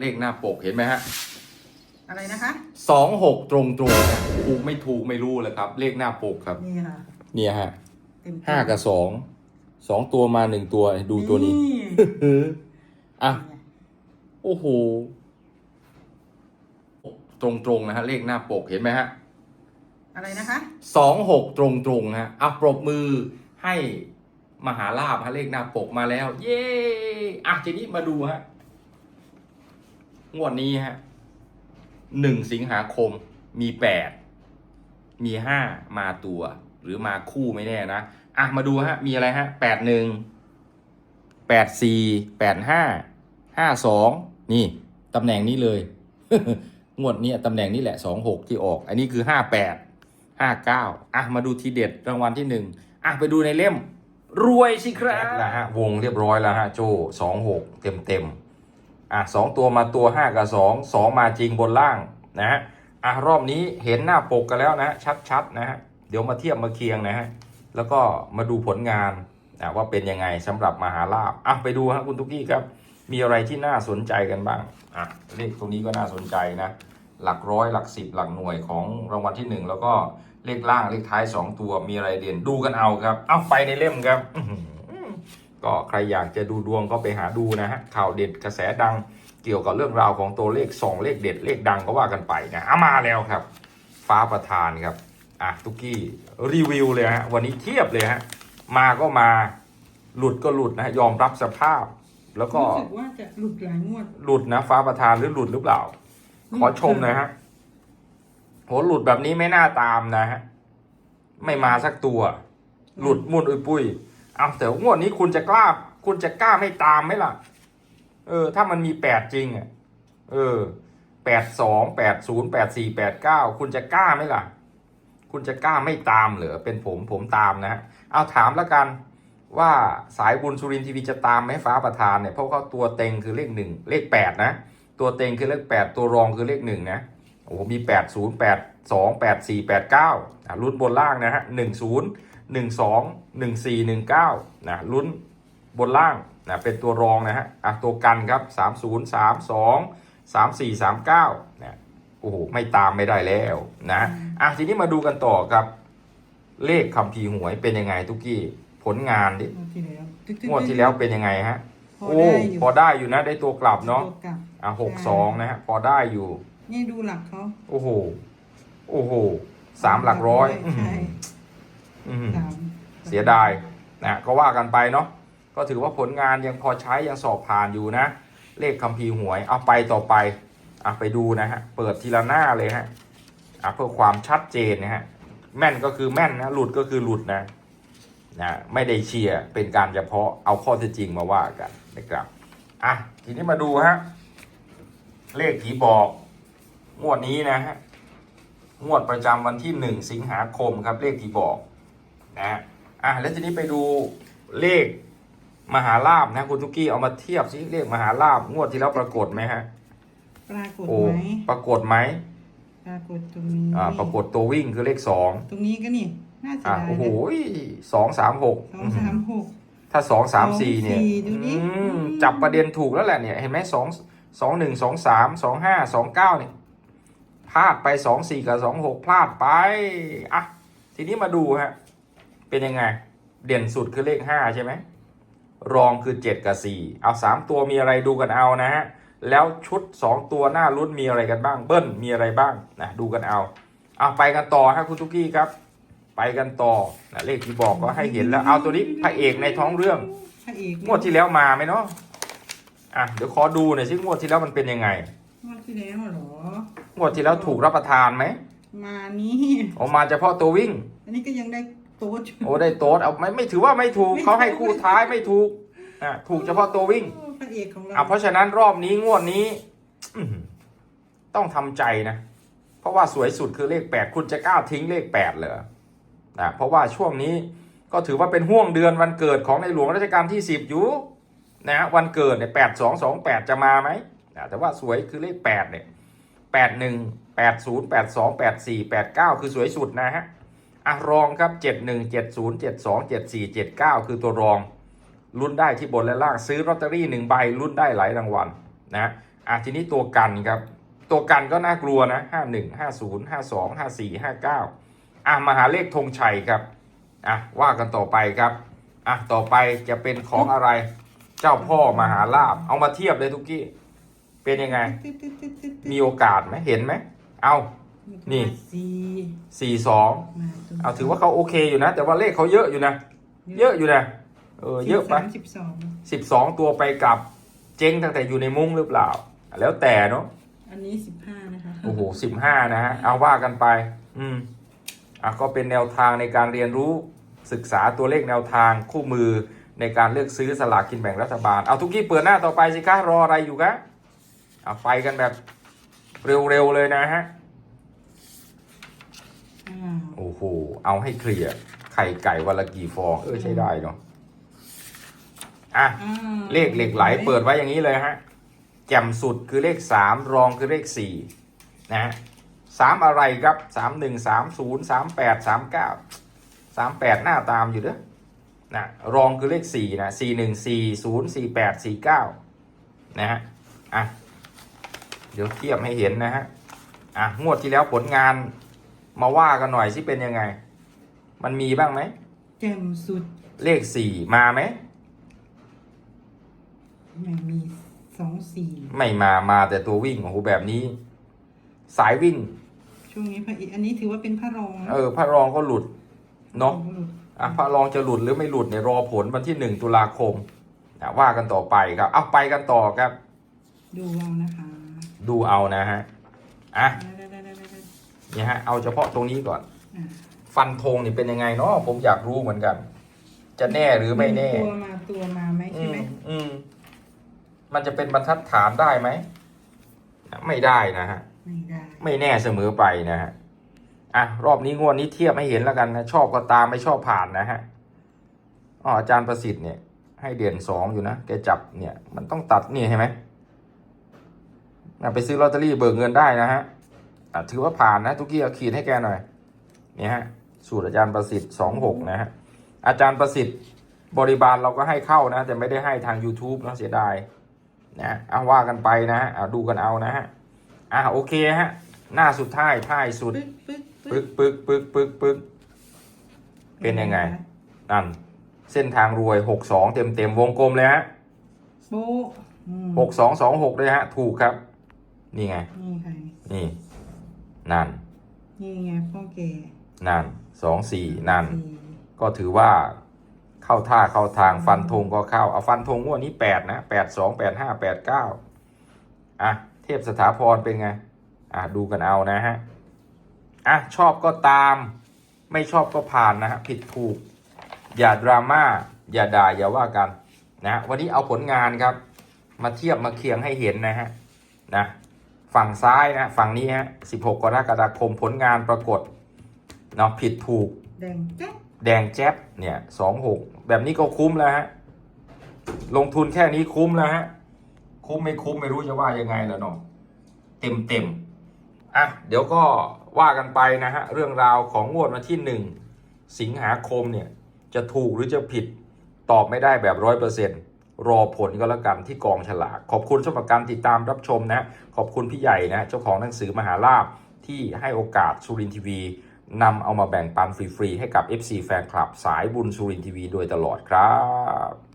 เลขหน้าปกเห็นไหมฮะอะไรนะคะสองหกตรงตรงๆนะถูกไม่ถูกไม่รู้เลยครับ เลขหน้าปกครับ นี่ค่ะเนี่ยฮะเต็มๆห้ากับสองสองตัวมาหนึ่งตัวดูตัวนี้อะโอ้โหตรงตรงๆนะฮะเลขหน้าปกเห็นไหมฮะอะไรนะคะสองหกตรงตรงๆฮะอะปรบมือให้มหาลาภฮะเลขหน้าปกมาแล้ว เย้อะทีนี้มาดูฮะ งวดนี้ฮะหนึ่งสิงหาคมมีแปดมีห้ามาตัว หรือมาคู่ไม่แน่นะ อะมาดูฮะ มีอะไรฮะแปดหนึ่งแปดสี่แปดห้าห้าสองนี่ตำแหน่งนี้เลย งวดนี้ตำแหน่งนี้แหละสองหกที่ออก อันนี้คือห้าแปดห้าเก้าอะมาดูทีเด็ดรางวัลที่หนึ่งอะไปดูในเล่ม รวยสิครับแล้วฮะวงเรียบร้อยแล้วฮะโจสองหกเต็มเต็ม อะสองตัวมาตัวห้ากับสองสองมาจริงบนล่างนะฮะอะรอบนี้เห็นหน้าปกกันแล้วนะชัดๆนะฮะเดี๋ยวมาเทียบมาเคียงนะฮะแล้วก็มาดูผลงานอะว่าเป็นยังไงสำหรับมหาลาภอะไปดูฮะคุณทุกกี้ครับ มีอะไรที่น่าสนใจกันบ้างอะเลขตรงนี้ก็น่าสนใจนะหลักร้อยหลักสิบหลักหน่วยของรางวัลที่หนึ่งแล้วก็เลขล่างเลขท้ายสองตัวมีอะไรเด่นดูกันเอาครับ เอาไปในเล่มครับ ก็ใครอยากจะดูดวงก็ไปหาดูนะฮะข่าวเด็ดกระแสดังเกี่ยวกับเรื่องราวของตัวเลขสองเลขเด็ดเลขดังก็ว่ากันไปนะเอามาแล้วครับ ฟ้าประธานครับอะตุกกี้รีวิวเลยฮะวันนี้เทียบเลยฮะมาก็มาหลุดก็หลุดนะฮะยอมรับสภาพ แล้วก็รู้สึกว่าจะหลุดหลายงวดหลุดนะฟ้าประธานหรือหลุดหรือเปล่า ขอชมหนะฮะโหหลุดแบบนี้ไม่น่าตามนะฮะไม่มาสักตัว หลุดมุ่นอุยปุ้ย เอาแต่งวดนี้คุณจะกล้า คุณจะกล้าไม่ตามไหมล่ะ เออ ถ้ามันมีแปดจริงอะ เออแปดสองแปดศูนย์แปดสี่แปดเก้าคุณจะกล้าไหมล่ะ คุณจะกล้าไม่ตามเหรอเป็นผมผมตามนะฮะเอาถามแล้วกันว่าสายบุญสุรินทีวีจะตามไหมฟ้าประธานเนี่ยเพราะเขาตัวเต็งคือเลขหนึ่งเลขแปดนะ ตัวเต็งคือเลขแปดตัวรองคือเลขหนึ่งนะโอ้โหมีแปดศูนย์แปดสองแปดสี่แปดเก้าลุ้นบนล่างนะฮะหนึ่งศูนย์ หนึ่งสองหนึ่งสี่หนึ่งเก้านะลุ้นบนล่างนะเป็นตัวรองนะฮะอะตัวกันครับสามศูนย์สามสองสามสี่สามเก้านะโอ้โหไม่ตามไม่ได้แล้วนะอะทีนี้มาดูกันต่อครับ เลขคำพีร์หวยเป็นยังไงทุกกี้ผลงานดิงวดที่แล้วตึ๊กๆงวดที่แล้วเป็นยังไงฮะพอโอ้ได้อยู่พอได้อยู่นะได้ตัวกลับเนาะตัวกลับอะหกสองนะฮะพอได้อยู่ นี่ดูหลักเขาโอ้โหโอ้โหสามหลักร้อยใช่ อื้อหือสามเสียดายนะก็ว่ากันไปเนาะก็ถือว่าผลงานยังพอใช้ยังสอบผ่านอยู่นะ เลขคัมภีร์หวยเอาไปต่อไปอะไปดูนะฮะเปิดทีละหน้าเลยฮะอะเพื่อความชัดเจนนะฮะแม่นก็คือแม่นนะหลุดก็คือหลุดนะนะไม่ได้เชียร์เป็นการเฉพาะเอาข้อเท็จจริงมาว่ากันนะครับอะทีนี้มาดูฮะเลขผีบอกงวดนี้นะฮะงวดประจำวันที่หนึ่งสิงหาคมครับเลขที่บอก นะฮะอะแล้วทีนี้ไปดูเลขมหาลาบนะคุณทุกกี้เอามาเทียบสิเลขมหาลาบงวดที่แล้วปรากฏไหมฮะปรากฏโอ้ไหมปรากฏไหมปรากฏตรงนี้อ่าปรากฏตัววิ่งคือเลขสองตรงนี้ก็นี่น่าเสียอะดายโอ้โหนะสองสามหกสองสามหก ถ้าสองสามสี่เนี่ยสองสี่ดูดิ อืมจับประเด็นถูกแล้วแหละเนี่ยเห็นไหมสองสองหนึ่งสองสามสองห้าสองเก้าเนี่ยพลาดไปสองสี่กับสองหกพลาดไปอะทีนี้มาดูฮะ เป็นยังไง เด่นสุดคือเลขห้าใช่ไหมรองคือเจ็ดกับสี่เอาสามตัวมีอะไรดูกันเอานะฮะ แล้วชุดสองตัวหน้ารุ่นมีอะไรกันบ้าง เบิ้ลมีอะไรบ้างนะดูกันเอาเอาไปกันต่อฮะคุณทุกกี้ครับ ไปกันต่อนะเลขที่บอกก็ให้เห็นแล้วเอาตัวนี้พระเอกในท้องเรื่องพระเอกงวดที่แล้วมาไหมเนาะอะเดี๋ยวขอดูหน่อยสิงวดที่แล้วมันเป็นยังไงงวดที่แล้วเหรองวดที่แล้วถูกรับประทานไหมมานี่ออกมาเฉพาะตัววิ่ง อันนี้ก็ยังได้ โต๊ดโอ้ได้โต๊ดเอาไม่ไม่ถือว่าไม่ถูกเขาให้คู่ท้ายไม่ถูกอะถูกเฉพาะตัววิ่งโอ้พระเอกของเราอะเพราะฉะนั้นรอบนี้งวดนี้อื้อหือต้องทำใจนะ เพราะว่าสวยสุดคือเลขแปดคุณจะกล้าทิ้งเลขแปดเหรอนะเพราะว่าช่วงนี้ก็ถือว่าเป็นห่วงเดือนวันเกิดของในหลวงรัชกาลที่สิบอยู่นะวันเกิดเนี่ยแปดสองสองแปดจะมาไหมนะแต่ว่าสวยคือเลขแปดเนี่ยแปดหนึ่งแปดศูนย์แปดสองแปดสี่แปดเก้าคือสวยสุดนะฮะ อะรองครับเจ็ดหนึ่งเจ็ดศูนย์เจ็ดสองเจ็ดสี่เจ็ดเก้าคือตัวรองลุ้นได้ที่บนและล่างซื้อลอตเตอรี่หนึ่งใบลุ้นได้หลายรางวัลนะอะทีนี้ตัวกันครับ ตัวกันก็น่ากลัวนะห้าหนึ่งห้าศูนย์ห้าสองห้าสี่ห้าเก้าอะมาหาเลขธงชัยครับอะว่ากันต่อไปครับอะต่อไปจะเป็นของอะไรเจ้าพ่อมหาลาบ เอามาเทียบเลยทุกกี้ เป็นยังไง มีโอกาสไหมเห็นไหมเอา นี่ สี่สี่สองมาตัวเอาถือว่าเขาโอเคอยู่นะ แต่ว่าเลขเขาเยอะอยู่นะ เยอะอยู่นะ เออ เยอะไปสิบสามสิบสองสิบสองตัวไปกลับเจ๊งตั้งแต่อยู่ในมุ้งหรือเปล่า แล้วแต่เนาะ อันนี้สิบห้านะคะโอ้โหสิบห้านะฮะ เอาว่ากันไป อืม อะก็เป็นแนวทางในการเรียนรู้ศึกษาตัวเลขแนวทางคู่มือในการเลือกซื้อสลากกินแบ่งรัฐบาล เอาทุกที่เปิดหน้าต่อไปสิคะรออะไรอยู่คะเอาไปกันแบบเร็วๆเลยนะฮะอ้าว โอ้โห เอาให้เคลียร์ ไข่ไก่วันละกี่ฟอง เออใช้ได้เนาะ อะอ้าวเลขเหล็กไหลเปิดไว้อย่างนี้เลยฮะ แจ่มสุดคือเลขสามรองคือเลขสี่นะฮะสามอะไรครับสามหนึ่งสามศูนย์สามแปดสามเก้าสามแปดหน้าตามอยู่เด้อนะรองคือเลขสี่นะสี่หนึ่งสี่ศูนย์สี่แปดสี่เก้านะฮะ อะ เดี๋ยวเทียบให้เห็นนะฮะ อะ งวดที่แล้วผลงาน มาว่ากันหน่อยสิเป็นยังไง มันมีบ้างไหมแจ่มสุดเลขสี่มาไหมไม่มีสองสี่ไม่มามาแต่ตัววิ่งโอ้โหแบบนี้ สายวิ่ง ช่วงนี้พระอิอันนี้ถือว่าเป็นพระรองนะเออ พระรองก็หลุดเนาะโอ้โหอะพระรองจะหลุดหรือไม่หลุดเนี่ยรอผลวันที่หนึ่งตุลาคมอะว่ากันต่อไปครับเอาไปกันต่อครับ ดูเอานะคะ ดูเอานะฮะอะ เนี่ยฮะเอาเฉพาะตรงนี้ก่อนอะฟันธงนี่เป็นยังไงเนาะผมอยากรู้เหมือนกัน จะแน่หรือไม่แน่ ตัวมาตัวมาไหมอืใช่ไหมมอืม มันจะเป็นบรรทัดฐานได้ไหมไม่ได้นะฮะ ไม่ได้ไม่แน่เสมอไปนะฮะ อะ รอบนี้งวดนี้เทียบให้เห็นแล้วกันนะ ชอบก็ตามไม่ชอบผ่านนะฮะอ๋ออาจารย์ประสิทธิ์เนี่ย ให้เด่นสองอยู่นะ แกจับเนี่ย มันต้องตัดนี่เห็นไหมอะไปซื้อลอตเตอรี่เบิกเงินได้นะฮะอะ ถือว่าผ่านนะทุกกี้เอาขีดให้แกหน่อยเนี่ยฮะสูตรอาจารย์ประสิทธิ์สองหกนะฮะอาจารย์ประสิทธิ์บริบาลเราก็ให้เข้านะ แต่ไม่ได้ให้ทาง YouTube นะเสียดายนะเอาว่ากันไปนะฮะเอาดูกันเอานะฮะอะโอเคฮะหน้าสุดท้ายท้ายสุดปึ๊กปึ๊กปึกปึกปึกปึกปึกเป็นยังไงนั่นเส้นทางรวยหกสองเต็มเต็มๆวงกลมเลยฮะโป๊ะอืมหกสองสองหกเลยฮะ ถูกครับ นี่ไง นี่ใคร นี่นั่น นี่ไงพ่อแก่นั่นสองสี่นั่นสี่ก็ถือว่าเข้าท่าเข้าทางฟันธงก็เข้า เอาฟันธงงวดนี้แปดนะแปดสองแปดห้าแปดเก้าอะ เทพสถาพรเป็นไง อะ ดูกันเอานะฮะ อะ ชอบก็ตาม ไม่ชอบก็ผ่านนะฮะ ผิดถูก อย่าดราม่า อย่าด่า อย่าว่ากัน นะฮะวันนี้เอาผลงานครับ มาเทียบมาเคียงให้เห็นนะฮะ นะ ฝั่งซ้ายนะฝั่งนี้ฮะ16กรกฎาคมผลงานปรากฏเนาะผิดถูก แดงแจ๊กแดงแจ๊บเนี่ยสองหกแบบนี้ก็คุ้มแล้วฮะลงทุนแค่นี้คุ้มแล้วฮะคุ้มไม่คุ้มไม่รู้จะว่ายังไงแล้วเนาะเต็มเต็มๆอะเดี๋ยวก็ว่ากันไปนะฮะเรื่องราวของงวดวันที่หนึ่งสิงหาคมเนี่ยจะถูกหรือจะผิดตอบไม่ได้แบบร้อยเปอร์เซ็นต์ รอผลก็แล้วกันที่กองฉลาก ขอบคุณสำหรับการติดตามรับชมนะ ขอบคุณพี่ใหญ่นะ เจ้าของหนังสือมหาลาภที่ให้โอกาสสุรินทีวีนำเอามาแบ่งปันฟรี ๆ ให้กับ FC แฟนคลับสายบุญสุรินทีวีโดยตลอดครับ